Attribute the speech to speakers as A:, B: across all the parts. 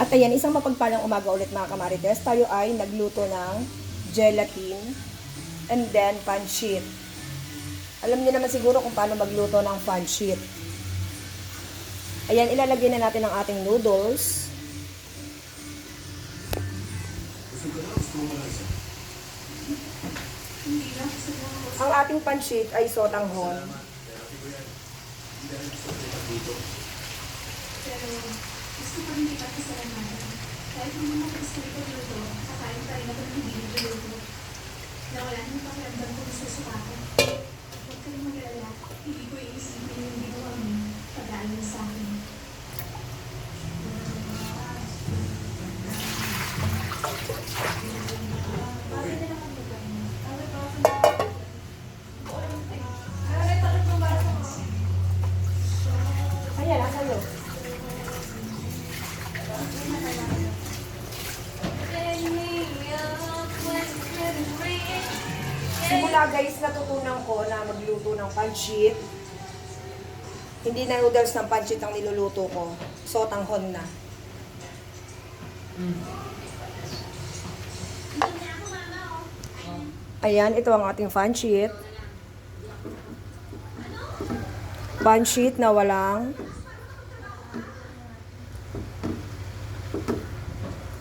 A: At ayan, isang mapagpalang umaga ulit mga kamarites. Tayo ay nagluto ng gelatin and then pancit. Alam niyo naman siguro kung paano magluto ng pancit. Ayan, ilalagay na natin ang ating noodles. Ang ating pancit ay sotanghon.
B: Pero gusto ko rin kita pasalamatan. Kahit hindi mo gusto ko dito, kakain pa rin ako ng hindi niluluto. Na wala nang pakiramdam ko sa
A: Simula guys, natutunan ko na magluto ng pancit. Hindi na noodles ng pancit ang niluluto ko. Sotanghon na. Ayan, ito ang ating pancit. Pancit na walang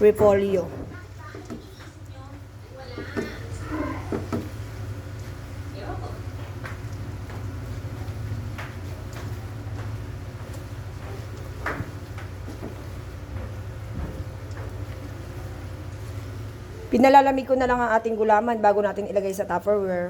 A: repolyo. Pinalalamig ko na lang ang ating gulaman bago natin ilagay sa Tupperware.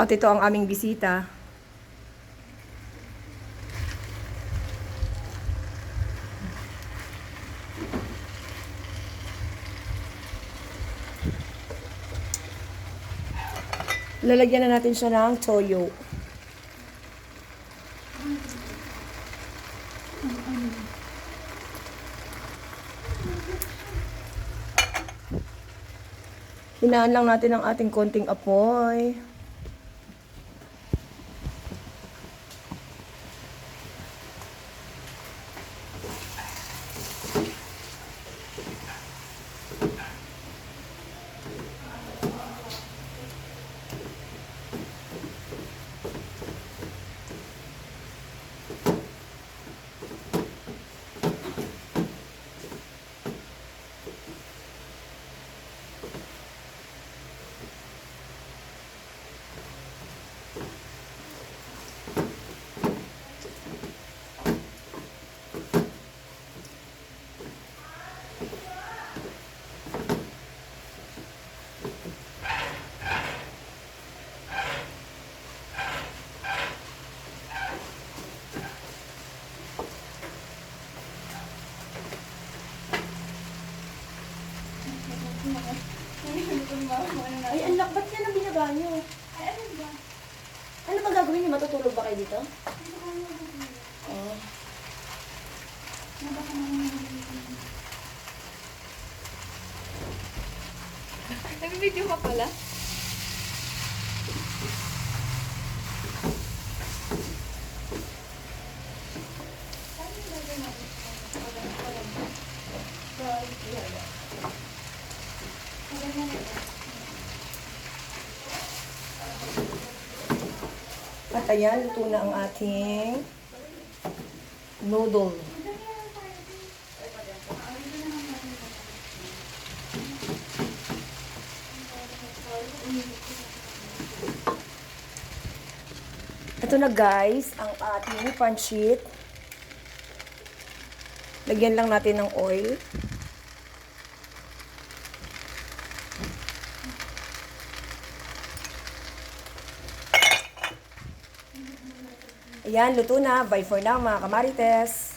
A: At ito ang aming bisita. Lalagyan na natin siya ng toyo. Hinaan lang natin ang ating konting apoy. Ay, anak, ba't yan ang binaba niyo?
B: Ay, ano ba?
A: Ano ba gagawin niyo? Matutulog ba kayo dito? Oh.
B: Nag-video ka pala?
A: At ayan, luto na ang ating noodle. Ito na guys, ang ating pancit. Lagyan lang natin ng oil. Ayan, luto na. Bye for now mga kamarites.